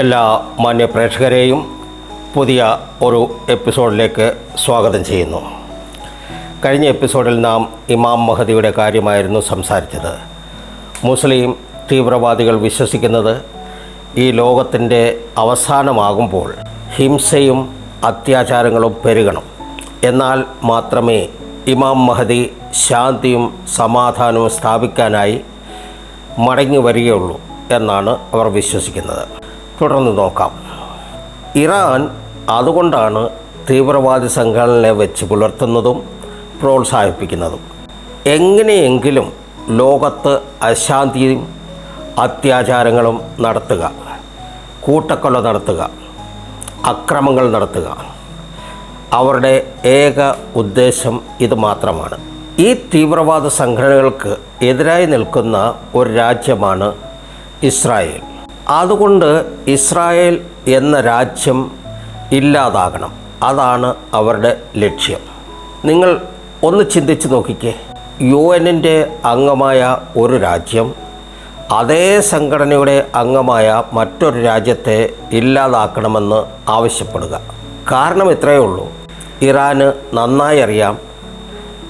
എല്ലാ മാന്യ പ്രേക്ഷകരെയും പുതിയ ഒരു എപ്പിസോഡിലേക്ക് സ്വാഗതം ചെയ്യുന്നു. കഴിഞ്ഞ എപ്പിസോഡിൽ നാം ഇമാം മഹദിയുടെ കാര്യമായിരുന്നു സംസാരിച്ചത്. മുസ്ലിം തീവ്രവാദികൾ വിശ്വസിക്കുന്നത് ഈ ലോകത്തിന്റെ അവസാനമാകുമ്പോൾ ഹിംസയും അത്യാചാരങ്ങളും പെരുകണം. എന്നാൽ മാത്രമേ ഇമാം മഹദി ശാന്തിയും സമാധാനവും സ്ഥാപിക്കാനായി മടങ്ങി വരികയുള്ളൂ എന്നാണ് അവർ വിശ്വസിക്കുന്നത്. തുടർന്ന് നോക്കാം. ഇറാൻ അതുകൊണ്ടാണ് തീവ്രവാദി സംഘടനയെ വെച്ച് പുലർത്തുന്നതും പ്രോത്സാഹിപ്പിക്കുന്നതും. എങ്ങനെയെങ്കിലും ലോകത്ത് അശാന്തിയും അത്യാചാരങ്ങളും നടത്തുക കൂട്ടക്കൊല നടത്തുക അക്രമങ്ങൾ നടത്തുക. അവരുടെ ഏക ഉദ്ദേശം ഇത് മാത്രമാണ്. ഈ തീവ്രവാദ സംഘടനകൾക്ക് എതിരായി നിൽക്കുന്ന ഒരു രാജ്യമാണ് ഇസ്രായേൽ. അതുകൊണ്ട് ഇസ്രായേൽ എന്ന രാജ്യം ഇല്ലാതാകണം. അതാണ് അവരുടെ ലക്ഷ്യം. നിങ്ങൾ ഒന്ന് ചിന്തിച്ച് നോക്കിക്കേ. യു എന്നിന്റെ അംഗമായ ഒരു രാജ്യം അതേ സംഘടനയുടെ അംഗമായ മറ്റൊരു രാജ്യത്തെ ഇല്ലാതാക്കണമെന്ന് ആവശ്യപ്പെടുക. കാരണം ഇത്രയേ ഉള്ളൂ. ഇറാന് നന്നായി അറിയാം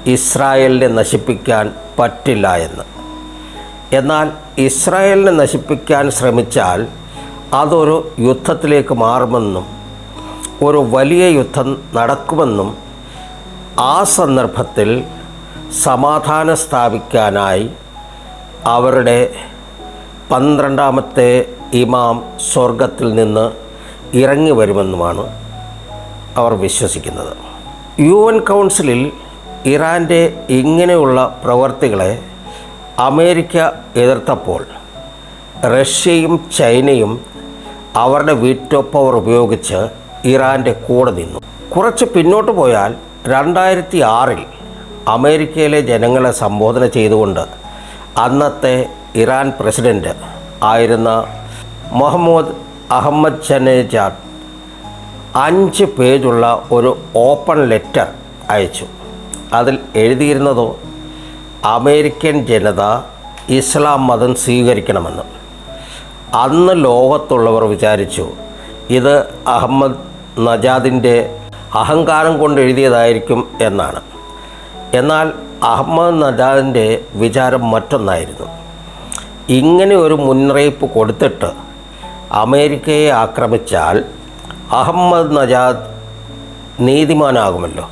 ഇസ്രായേലിനെ നശിപ്പിക്കാൻ പറ്റില്ല എന്ന്. എന്നാൽ ഇസ്രായേലിനെ നശിപ്പിക്കാൻ ശ്രമിച്ചാൽ അതൊരു യുദ്ധത്തിലേക്ക് മാറുമെന്നും ഒരു വലിയ യുദ്ധം നടക്കുമെന്നും ആ സന്ദർഭത്തിൽ സമാധാനം സ്ഥാപിക്കാനായി അവരുടെ പന്ത്രണ്ടാമത്തെ ഇമാം സ്വർഗത്തിൽ നിന്ന് ഇറങ്ങി വരുമെന്നുമാണ് അവർ വിശ്വസിക്കുന്നത്. യു എൻ കൗൺസിലിൽ ഇറാന്റെ ഇങ്ങനെയുള്ള പ്രവർത്തികളെ അമേരിക്ക എതിർത്തപ്പോൾ റഷ്യയും ചൈനയും അവരുടെ വീറ്റോ പവർ ഉപയോഗിച്ച് ഇറാന്റെ കൂടെ നിന്നു. കുറച്ച് പിന്നോട്ട് പോയാൽ രണ്ടായിരത്തി ആറിൽ അമേരിക്കയിലെ ജനങ്ങളെ സംബോധന ചെയ്തുകൊണ്ട് അന്നത്തെ ഇറാൻ പ്രസിഡന്റ് ആയിരുന്ന മുഹമ്മദ് അഹമ്മദ് ഷനേജാദ് അഞ്ച് പേജുള്ള ഒരു ഓപ്പൺ ലെറ്റർ അയച്ചു. അതിൽ എഴുതിയിരുന്നതോ അമേരിക്കൻ ജനത ഇസ്ലാം മതം സ്വീകരിക്കണമെന്ന്. അന്ന് ലോകത്തുള്ളവർ വിചാരിച്ചു ഇത് അഹമ്മദ് നജാദിന്റെ അഹങ്കാരം കൊണ്ട് എഴുതിയതായിരിക്കും എന്നാണ്. എന്നാൽ അഹമ്മദ് നജാദിന്റെ വിചാരം മറ്റൊന്നായിരുന്നു. ഇങ്ങനെ ഒരു മുന്നറിയിപ്പ് കൊടുത്തിട്ട് അമേരിക്കയെ ആക്രമിച്ചാൽ അഹമ്മദ് നജാദ് നീതിമാനാകുമല്ലോ.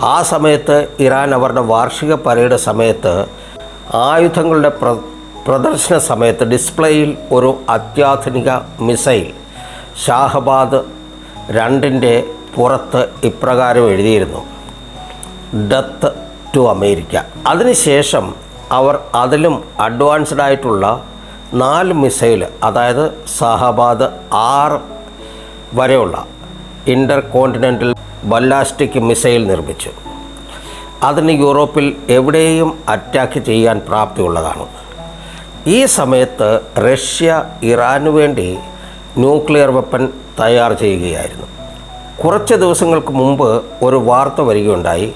ആ സമയത്ത് ഇറാൻ അവരുടെ വാർഷിക പരേഡ് സമയത്ത് ആയുധങ്ങളുടെ പ്ര പ്രദർശന സമയത്ത് ഡിസ്പ്ലേയിൽ ഒരു അത്യാധുനിക മിസൈൽ ഷാഹബാദ് രണ്ടിന്റെ പുറത്ത് ഇപ്രകാരം എഴുതിയിരുന്നു. Death to America. അതിനുശേഷം അവർ അതിലും അഡ്വാൻസ്ഡ് ആയിട്ടുള്ള നാല് മിസൈൽ അതായത് ഷാഹബാദ് ആറ് വരെയുള്ള ഇന്റർ കോണ്ടിനെന്റൽ ബല്ലാസ്റ്റിക് മിസൈൽ നിർമ്മിച്ചു. അതിന് യൂറോപ്പിൽ എവിടെയും അറ്റാക്ക് ചെയ്യാൻ പ്രാപ്തിയുള്ളതാണ്. ഈ സമയത്ത് റഷ്യ ഇറാനു വേണ്ടി ന്യൂക്ലിയർ വെപ്പൻ തയ്യാർ ചെയ്യുകയായിരുന്നു. കുറച്ച് ദിവസങ്ങൾക്ക് മുമ്പ് ഒരു വാർത്ത വരികയുണ്ടായി.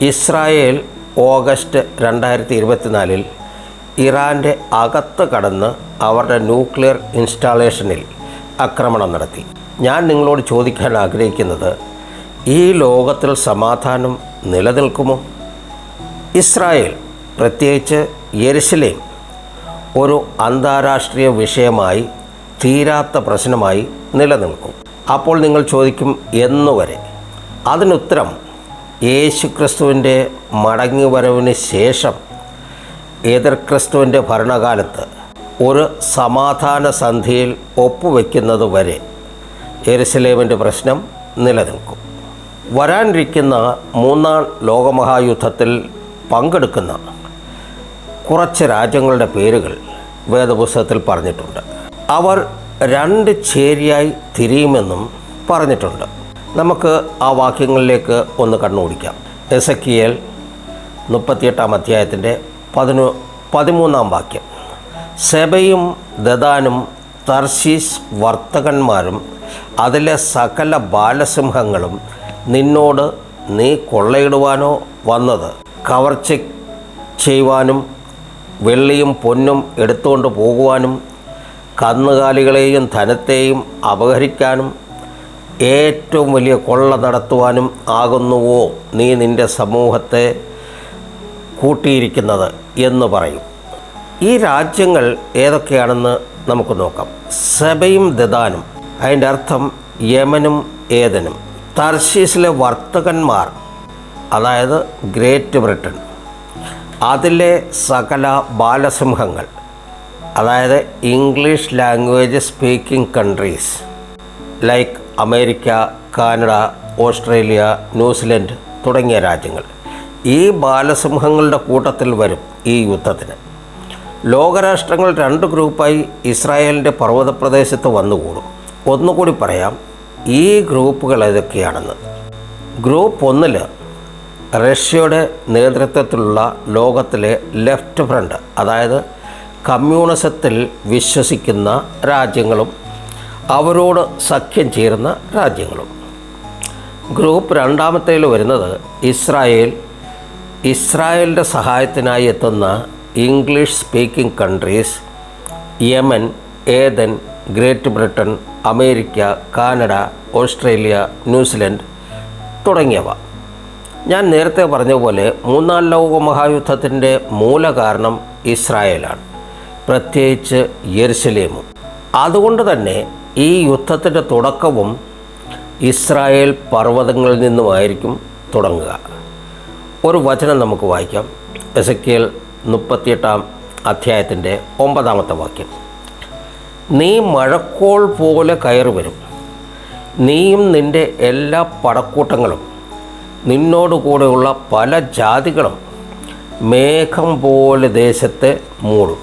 ഇസ്രായേൽ ഓഗസ്റ്റ് രണ്ടായിരത്തി ഇരുപത്തിനാലിൽ ഇറാന്റെ അകത്ത് കടന്ന് അവരുടെ ന്യൂക്ലിയർ ഇൻസ്റ്റാളേഷനിൽ ആക്രമണം നടത്തി. ഞാൻ നിങ്ങളോട് ചോദിക്കാൻ ആഗ്രഹിക്കുന്നത് ഈ ലോകത്തിൽ സമാധാനം നിലനിൽക്കുമോ? ഇസ്രായേൽ പ്രത്യേകിച്ച് യെരുശലേം ഒരു അന്താരാഷ്ട്രീയ വിഷയമായി തീരാത്ത പ്രശ്നമായി നിലനിൽക്കും. അപ്പോൾ നിങ്ങൾ ചോദിക്കും എന്നുവരെ? അതിനുത്തരം യേശു ക്രിസ്തുവിന്റെ മടങ്ങിവരവിന് ശേഷം എതിർ ക്രിസ്തുവിന്റെ ഭരണകാലത്ത് ഒരു സമാധാന സന്ധിയിൽ ഒപ്പുവെക്കുന്നത് വരെ എരുസലേമിന്റെ പ്രശ്നം നിലനിൽക്കും. വരാനിരിക്കുന്ന മൂന്നാം ലോകമഹായുദ്ധത്തിൽ പങ്കെടുക്കുന്ന കുറച്ച് രാജ്യങ്ങളുടെ പേരുകൾ വേദപുസ്തകത്തിൽ പറഞ്ഞിട്ടുണ്ട്. അവർ രണ്ട് ചേരിയായി തിരിയുമെന്നും പറഞ്ഞിട്ടുണ്ട്. നമുക്ക് ആ വാക്യങ്ങളിലേക്ക് ഒന്ന് കണ്ണോടിക്കാം എസക്കിയേൽ മുപ്പത്തിയെട്ടാം അധ്യായത്തിന്റെ പതിനു പതിമൂന്നാം വാക്യം. സെബയും ദദാനും തർശീസ് വർത്തകന്മാരും അതിലെ സകല ബാലസിംഹങ്ങളും നിന്നോട് നീ കൊള്ളയിടുവാനോ വന്നത്. കവർച്ച ചെയ്യുവാനും വെള്ളിയും പൊന്നും എടുത്തുകൊണ്ട് പോകുവാനും കന്നുകാലികളെയും ധനത്തെയും അപഹരിക്കാനും ഏറ്റവും വലിയ കൊള്ള നടത്തുവാനും ആകുന്നുവോ നീ നിന്റെ സമൂഹത്തെ കൂട്ടിയിരിക്കുന്നത് എന്ന് പറയും. ഈ രാജ്യങ്ങൾ ഏതൊക്കെയാണെന്ന് നമുക്ക് നോക്കാം. സബയും ദദാനും. അതിന്റെ അർത്ഥം യമനും ഏതനും തർശീസിലെ വർത്തകന്മാർ അതായത് ഗ്രേറ്റ് ബ്രിട്ടൻ അതിലെ സകല ബാലസിംഹങ്ങൾ അതായത് English language speaking countries like America Canada Australia New Zealand തുടങ്ങിയ രാജ്യങ്ങൾ. ഈ ബാലസിംഹങ്ങളുടെ കൂട്ടത്തിൽ വരും ഈ യുദ്ധത്തിന്. ലോകരാഷ്ട്രങ്ങൾ രണ്ട് ഗ്രൂപ്പായി ഇസ്രായേലിന്റെ പർവത പ്രദേശത്ത് വന്നുകൂടും. ഒന്നുകൂടി പറയാം ഈ ഗ്രൂപ്പുകൾ ഏതൊക്കെയാണെന്ന്. ഗ്രൂപ്പ് ഒന്നിൽ റഷ്യയുടെ നേതൃത്വത്തിലുള്ള ലോകത്തിലെ ലെഫ്റ്റ് ഫ്രണ്ട് അതായത് കമ്മ്യൂണിസത്തിൽ വിശ്വസിക്കുന്ന രാജ്യങ്ങളും അവരോട് സഖ്യം ചേരുന്ന രാജ്യങ്ങളും. ഗ്രൂപ്പ് രണ്ടാമത്തേൽ വരുന്നത് ഇസ്രായേൽ. ഇസ്രായേലിന്റെ സഹായത്തിനായി എത്തുന്ന English speaking countries Yemen Aden Great Britain America Canada Australia New Zealand തുടങ്ങിയവ. ഞാൻ നേരത്തെ പറഞ്ഞ പോലെ മൂന്നാം ലോക മഹായുദ്ധത്തിന്റെ മൂലകാരണം ഇസ്രായേലാണ് പ്രത്യേകിച്ച് യെരുസലേമും അതുകൊണ്ട് തന്നെ ഈ യുദ്ധത്തിന്റെ തുടക്കവും ഇസ്രായേൽ പർവതങ്ങളിൽ നിന്നുമായിരിക്കും തുടങ്ങുക. ഒരു വചനം നമുക്ക് വായിക്കാം. എസക്കിയൽ മുപ്പത്തിയെട്ടാം അധ്യായത്തിന്റെ ഒമ്പതാമത്തെ വാക്യം. നീ മഴക്കോൾ പോലെ കയറി വരും. നീയും നിന്റെ എല്ലാ പടക്കൂട്ടങ്ങളും നിന്നോടുകൂടെയുള്ള പല ജാതികളും മേഘം പോലെ ദേശത്തെ മൂടും.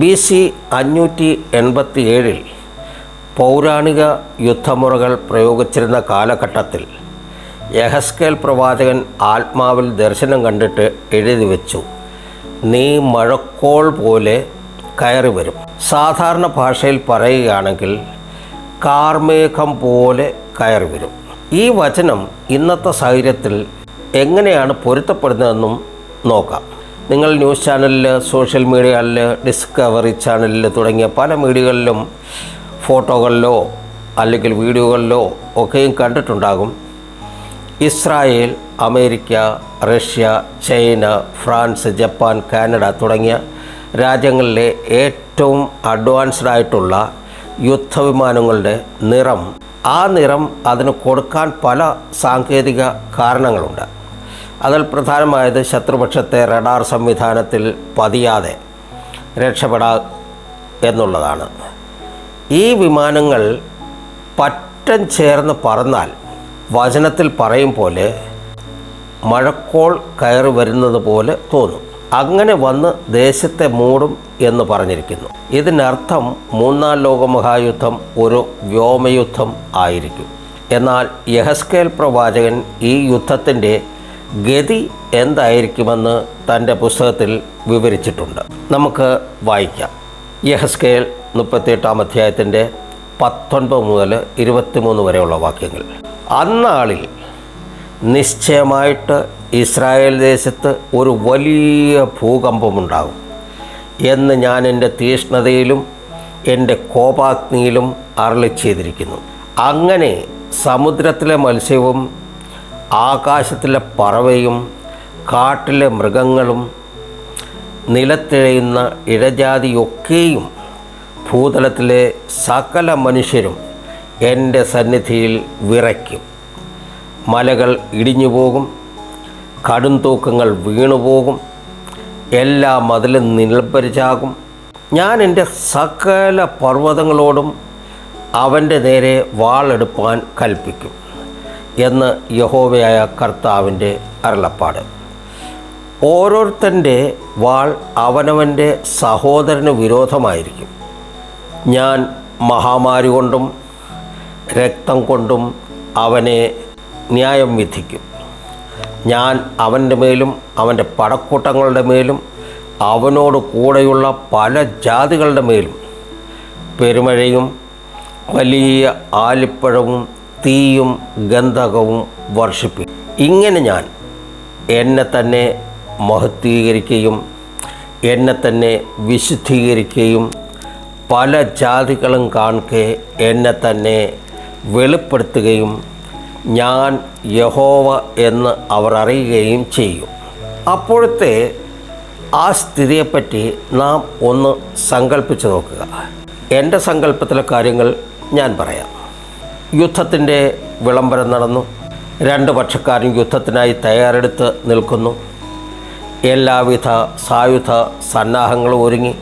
ബി സി അഞ്ഞൂറ്റി എൺപത്തി ഏഴിൽ പൗരാണിക യുദ്ധമുറകൾ പ്രയോഗിച്ചിരുന്ന കാലഘട്ടത്തിൽ യഹസ്കേൽ പ്രവാചകൻ ആത്മാവിൽ ദർശനം കണ്ടിട്ട് എഴുതി വെച്ചു നീ മഴക്കോൾ പോലെ കയറി വരും. സാധാരണ ഭാഷയിൽ പറയുകയാണെങ്കിൽ കാർമേഘം പോലെ കയറി വരും. ഈ വചനം ഇന്നത്തെ സാഹചര്യത്തിൽ എങ്ങനെയാണ് പൊരുത്തപ്പെടുന്നതെന്നും നോക്കാം. നിങ്ങൾ ന്യൂസ് ചാനലിൽ സോഷ്യൽ മീഡിയകളിൽ ഡിസ്കവറി ചാനലിൽ തുടങ്ങിയ പല മീഡിയകളിലും ഫോട്ടോകളിലോ അല്ലെങ്കിൽ വീഡിയോകളിലോ ഒക്കെയും കണ്ടിട്ടുണ്ടാകും. Israel America Russia China France Japan Canada തുടങ്ങിയ രാജ്യങ്ങളിലെ ഏറ്റവും അഡ്വാൻസ്ഡ് ആയിട്ടുള്ള യുദ്ധവിമാനങ്ങളുടെ നിറം. ആ നിറം അതിന് കൊടുക്കാൻ പല സാങ്കേതിക കാരണങ്ങളുണ്ട്. അതിൽ പ്രധാനമായത് ശത്രുപക്ഷത്തെ റഡാർ സംവിധാനത്തിൽ പതിയാതെ രക്ഷപ്പെടാ എന്നുള്ളതാണ്. ഈ വിമാനങ്ങൾ പറ്റം ചേർന്ന് പറന്നാൽ വചനത്തിൽ പറയും പോലെ മഴക്കോൾ കയറി വരുന്നത് പോലെ തോന്നും. അങ്ങനെ വന്ന് ദേശത്തെ മൂടും എന്ന് പറഞ്ഞിരിക്കുന്നു. ഇതിനർത്ഥം മൂന്നാം ലോകമഹായുദ്ധം ഒരു വ്യോമയുദ്ധം ആയിരിക്കും. എന്നാൽ യഹസ്കേൽ പ്രവാചകൻ ഈ യുദ്ധത്തിന്റെ ഗതി എന്തായിരിക്കുമെന്ന് തന്റെ പുസ്തകത്തിൽ വിവരിച്ചിട്ടുണ്ട്. നമുക്ക് വായിക്കാം. യഹസ്കേൽ മുപ്പത്തിയെട്ടാം അധ്യായത്തിന്റെ പത്തൊൻപത് മുതൽ ഇരുപത്തിമൂന്ന് വരെയുള്ള വാക്യങ്ങൾ. അന്നാളിൽ നിശ്ചയമായിട്ട് ഇസ്രായേൽ ദേശത്ത് ഒരു വലിയ ഭൂകമ്പമുണ്ടാകും. എന്ന് ഞാൻ എന്റെ തീഷ്ണതയിലും എന്റെ കോപാഗ്നിയിലും അരളി ചെയ്തിരിക്കുന്നു. അങ്ങനെ സമുദ്രത്തിലെ മത്സ്യവും ആകാശത്തിലെ പറവയും കാട്ടിലെ മൃഗങ്ങളും നിലത്തിഴയുന്ന ഇഴജാതിയൊക്കെയും ഭൂതലത്തിലെ സകല മനുഷ്യരും എന്റെ സന്നിധിയിൽ വിറയ്ക്കും. മലകൾ ഇടിഞ്ഞു പോകും കടും തൂക്കങ്ങൾ വീണുപോകും എല്ലാ മതിലും നിലപ്പരിച്ചാകും ഞാൻ എന്റെ സകല പർവതങ്ങളോടും അവന്റെ നേരെ വാളെടുപ്പാൻ കൽപ്പിക്കും എന്ന് യഹോവയായ കർത്താവിന്റെ അരുളപ്പാട്. ഓരോരുത്തന്റെ വാൾ അവനവന്റെ സഹോദരന് വിരോധമായിരിക്കും. ഞാൻ മഹാമാരി കൊണ്ടും രക്തം കൊണ്ടും അവനെ ന്യായം വിധിക്കും. ഞാൻ അവന്റെ മേലും അവന്റെ പടക്കൂട്ടങ്ങളുടെ മേലും അവനോട് കൂടെയുള്ള പല ജാതികളുടെ മേലും പെരുമഴയും വലിയ ആലിപ്പഴവും തീയും ഗന്ധകവും വർഷിപ്പിക്കും. ഇങ്ങനെ ഞാൻ എന്നെ തന്നെ മഹത്വീകരിക്കുകയും എന്നെ തന്നെ വിശുദ്ധീകരിക്കുകയും പല ജാതികളും കാണിക്കെ എന്നെ തന്നെ വെളിപ്പെടുത്തുകയും ഞാൻ യഹോവ എന്ന് അവർ അറിയുകയും ചെയ്യും. അപ്പോഴത്തെ ആ സ്ഥിതിയെപ്പറ്റി നാം ഒന്ന് സങ്കല്പിച്ച് നോക്കുക. എന്റെ സങ്കല്പത്തിലെ കാര്യങ്ങൾ ഞാൻ പറയാം. യുദ്ധത്തിന്റെ വിളംബരം നടന്നു. രണ്ട് പക്ഷക്കാരും യുദ്ധത്തിനായി തയ്യാറെടുത്ത് നിൽക്കുന്നു. എല്ലാവിധ സായുധ സന്നാഹങ്ങളും ഒരുങ്ങി.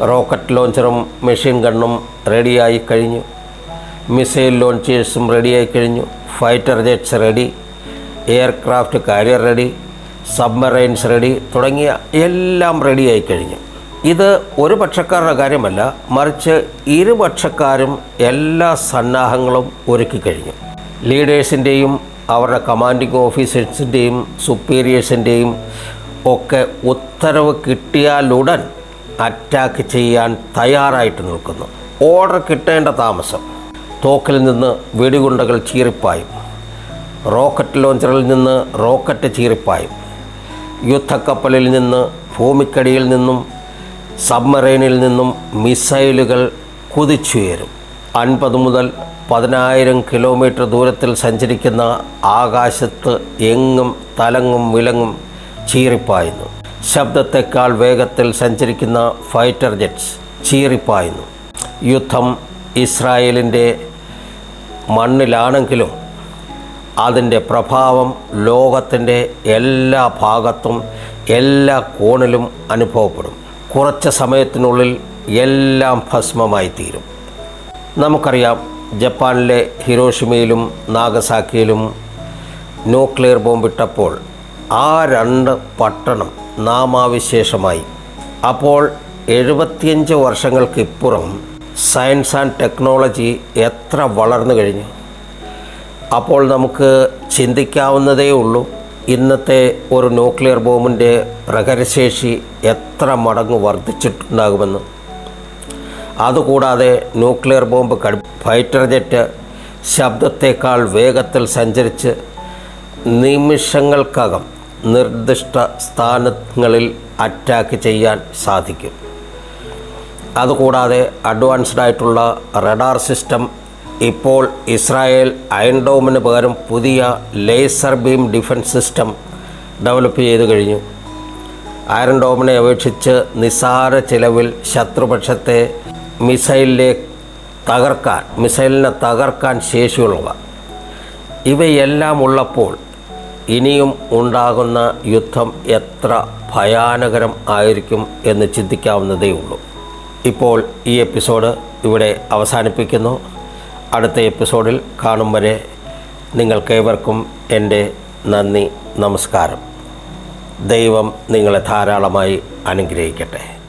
റോക്കറ്റ് ലോഞ്ചറും മെഷീൻ ഗണ്ണും റെഡിയായി കഴിഞ്ഞു. മിസൈൽ ലോഞ്ചേഴ്സും റെഡിയായി കഴിഞ്ഞു. Fighter jets ready. Aircraft carrier ready. Submarines ready. തുടങ്ങിയ എല്ലാം റെഡിയായി കഴിഞ്ഞു. ഇത് ഒരു പക്ഷക്കാരുടെ കാര്യമല്ല മറിച്ച് ഇരുപക്ഷക്കാരും എല്ലാ സന്നാഹങ്ങളും ഒരുക്കി കഴിഞ്ഞു. ലീഡേഴ്സിന്റെയും അവരുടെ കമാൻഡിംഗ് ഓഫീസേഴ്സിന്റെയും സുപ്പീരിയേഴ്സിന്റെയും ഒക്കെ ഉത്തരവ് കിട്ടിയാലുടൻ അറ്റാക്ക് ചെയ്യാൻ തയ്യാറായിട്ട് നിൽക്കുന്നു. ഓർഡർ കിട്ടേണ്ട താമസം. തോക്കിൽ നിന്ന് വെടികുണ്ടകൾ ചീറിപ്പായും. റോക്കറ്റ് ലോഞ്ചറിൽ നിന്ന് റോക്കറ്റ് ചീറിപ്പായും. യുദ്ധക്കപ്പലിൽ നിന്ന് ഭൂമിക്കടിയിൽ നിന്നും സബ്മറൈനിൽ നിന്നും മിസൈലുകൾ കുതിച്ചുയരും. അൻപത് മുതൽ പതിനായിരം കിലോമീറ്റർ ദൂരത്തിൽ സഞ്ചരിക്കുന്ന ആകാശത്ത് എങ്ങും തലങ്ങും വിലങ്ങും ചീറിപ്പായുന്നു. ശബ്ദത്തെക്കാൾ വേഗത്തിൽ സഞ്ചരിക്കുന്ന ഫൈറ്റർ ജെറ്റ്സ് ചീറിപ്പായുന്നു. യുദ്ധം ഇസ്രായേലിന്റെ മണ്ണിലാണെങ്കിലും അതിന്റെ പ്രഭാവം ലോകത്തിന്റെ എല്ലാ ഭാഗത്തും എല്ലാ കോണിലും അനുഭവപ്പെടും. കുറച്ച് സമയത്തിനുള്ളിൽ എല്ലാം ഭസ്മമായി തീരും നമുക്കറിയാം ജപ്പാനിലെ ഹിരോഷിമയിലും നാഗസാക്കിയിലും ന്യൂക്ലിയർ ബോംബിട്ടപ്പോൾ ആ രണ്ട് പട്ടണം നാമാവിശേഷമായി. അപ്പോൾ എഴുപത്തിയഞ്ച് വർഷങ്ങൾക്കിപ്പുറം സയൻസ് ആൻഡ് ടെക്നോളജി എത്ര വളർന്നു കഴിഞ്ഞു. അപ്പോൾ നമുക്ക് ചിന്തിക്കാവുന്നതേ ഉള്ളൂ ഇന്നത്തെ ഒരു ന്യൂക്ലിയർ ബോംബിന്റെ പ്രകരശേഷി എത്ര മടങ്ങ് വർദ്ധിച്ചിട്ടുണ്ടാകുമെന്ന്. അതുകൂടാതെ ന്യൂക്ലിയർ ബോംബ് ഫൈറ്റർ ജെറ്റ് ശബ്ദത്തേക്കാൾ വേഗത്തിൽ സഞ്ചരിച്ച് നിമിഷങ്ങൾക്കകം നിർദ്ദിഷ്ട സ്ഥാനങ്ങളിൽ അറ്റാക്ക് ചെയ്യാൻ സാധിക്കും. അതുകൂടാതെ അഡ്വാൻസ്ഡ് ആയിട്ടുള്ള റഡാർ സിസ്റ്റം ഇപ്പോൾ ഇസ്രായേൽ അയൺഡോമിന് പകരം പുതിയ laser beam defence system develop ചെയ്ത് കഴിഞ്ഞു. അയൺ ഡോമിനെ അപേക്ഷിച്ച് നിസ്സാര ചിലവിൽ ശത്രുപക്ഷത്തെ മിസൈലിലെ തകർക്കാൻ മിസൈലിനെ തകർക്കാൻ ശേഷിയുള്ളവ. ഇവയെല്ലാം ഉള്ളപ്പോൾ ഇനിയും ഉണ്ടാകുന്ന യുദ്ധം എത്ര ഭയാനകരം ആയിരിക്കും എന്ന് ചിന്തിക്കാവുന്നതേ ഉള്ളൂ ഇപ്പോൾ ഈ എപ്പിസോഡ് ഇവിടെ അവസാനിപ്പിക്കുന്നു. അടുത്ത എപ്പിസോഡിൽ കാണും വരെ നിങ്ങൾക്കേവർക്കും എന്റെ നന്ദി നമസ്കാരം. ദൈവം നിങ്ങളെ ധാരാളമായി അനുഗ്രഹിക്കട്ടെ.